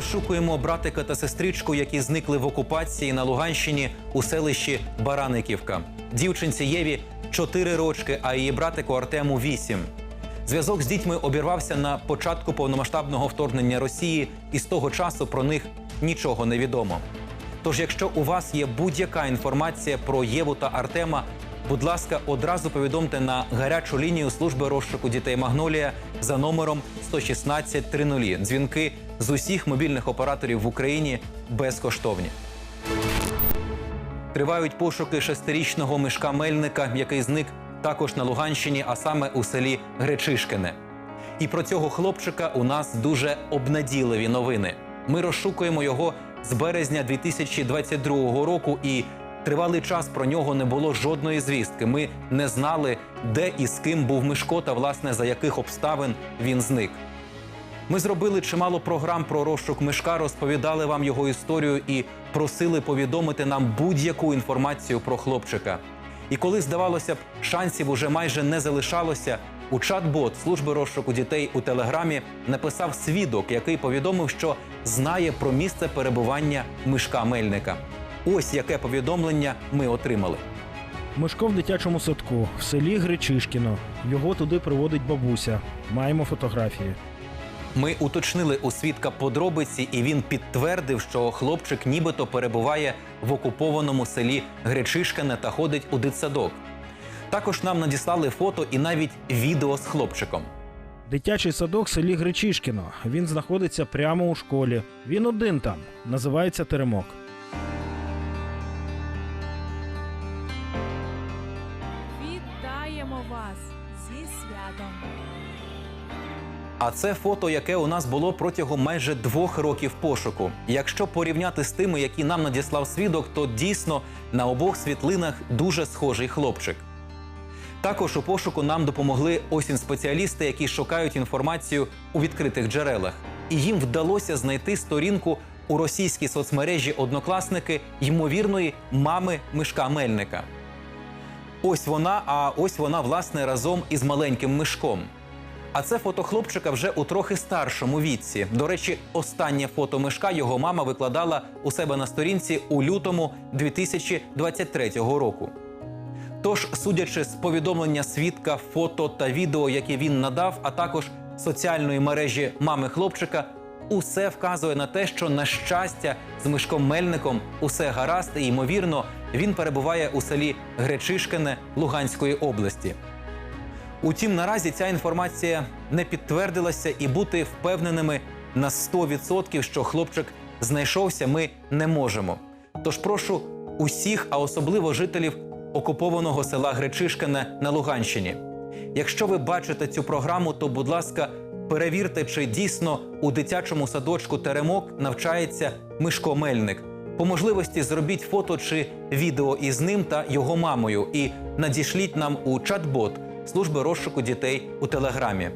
розшукуємо братика та сестричку, які зникли в окупації на Луганщині у селищі Бараниківка. Дівчинці Єві 4 рочки, а її братику Артему 8. Зв'язок з дітьми обірвався на початку повномасштабного вторгнення Росії, і з того часу про них нічого не відомо. Тож, якщо у вас є будь-яка інформація про Єву та Артема, будь ласка, одразу повідомте на гарячу лінію служби розшуку дітей Магнолія за номером 116 30. Дзвінки з усіх мобільних операторів в Україні безкоштовні. Тривають пошуки шестирічного мишка Мельника, який зник також на Луганщині, а саме у селі Гречишкине. І про цього хлопчика у нас дуже обнадійливі новини. Ми розшукуємо його з березня 2022 року, і тривалий час про нього не було жодної звістки. Ми не знали, де і з ким був Мишко, та власне за яких обставин він зник. Ми зробили чимало програм про розшук мишка, розповідали вам його історію і просили повідомити нам будь-яку інформацію про хлопчика. І коли здавалося б, шансів уже майже не залишалося, у чат-бот служби розшуку дітей у телеграмі написав свідок, який повідомив, що знає про місце перебування мишка Мельника. Ось яке повідомлення ми отримали. Мишко в дитячому садку в селі Гречишкіно. Його туди приводить бабуся. Маємо фотографії. Ми уточнили у свідка подробиці, і він підтвердив, що хлопчик нібито перебуває в окупованому селі Гречишкане та ходить у дитсадок. Також нам надіслали фото і навіть відео з хлопчиком. Дитячий садок в селі Гречишкіно. Він знаходиться прямо у школі. Він один там. Називається Теремок. Вітаємо вас зі святом! А це фото, яке у нас було протягом майже двох років пошуку. Якщо порівняти з тими, які нам надіслав свідок, то дійсно на обох світлинах дуже схожий хлопчик. Також у пошуку нам допомогли осінь спеціалісти, які шукають інформацію у відкритих джерелах. І їм вдалося знайти сторінку у російській соцмережі однокласники ймовірної мами Мишка Мельника. Ось вона, а ось вона, власне, разом із маленьким мишком. А це фото хлопчика вже у трохи старшому віці. До речі, останнє фото мишка його мама викладала у себе на сторінці у лютому 2023 року. Тож, судячи з повідомлення свідка, фото та відео, які він надав, а також соціальної мережі мами хлопчика, усе вказує на те, що на щастя з мишком Мельником усе гаразд, і ймовірно, він перебуває у селі Гречишкине Луганської області. Утім, наразі ця інформація не підтвердилася, і бути впевненими на 100%, що хлопчик знайшовся, ми не можемо. Тож прошу усіх, а особливо жителів окупованого села Гречишкине на Луганщині. Якщо ви бачите цю програму, то, будь ласка, перевірте, чи дійсно у дитячому садочку Теремок навчається Мишко Мельник. По можливості зробіть фото чи відео із ним та його мамою і надішліть нам у чат-бот служби розшуку дітей у телеграмі.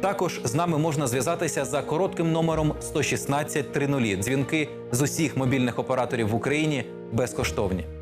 Також з нами можна зв'язатися за коротким номером 116 30. Дзвінки з усіх мобільних операторів в Україні безкоштовні.